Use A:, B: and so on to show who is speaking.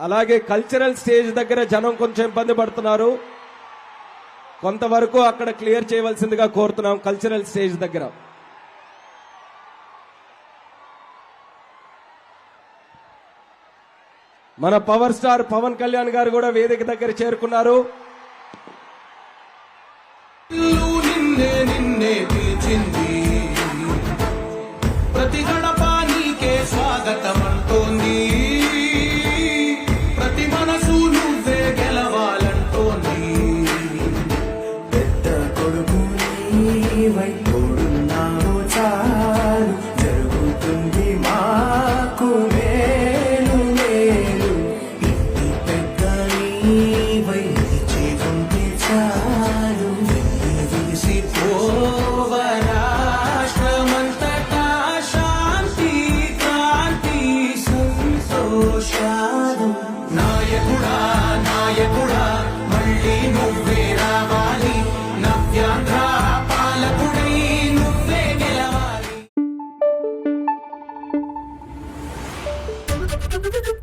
A: అలాగే cultural stage దగ్గర జనం కొంచెం ఇబ్బంది పడుతున్నారు. కొంతవరకు అక్కడ క్లియర్ చేయవలసిందిగా కోరుతున్నాం కల్చరల్ స్టేజ్ దగ్గర. మన పవర్ స్టార్ పవన్ కళ్యాణ్ గారు కూడా వేదిక దగ్గర చేరుకున్నారు.
B: ప్రతి గడప స్వాగతం.
C: నీవై తోడున్నావు చాలు జరుగుతుంది మాకు మేలు మేలు. ఇంటి పెద్ద నీవై చేతుంది చాలు.
B: తీసి రాష్ట్రమంతటా శాంతి కాంతి సంతోషాలు. నాయకుడా నాయకుడా మళ్ళీ నువ్వే రావాలి. Thank you.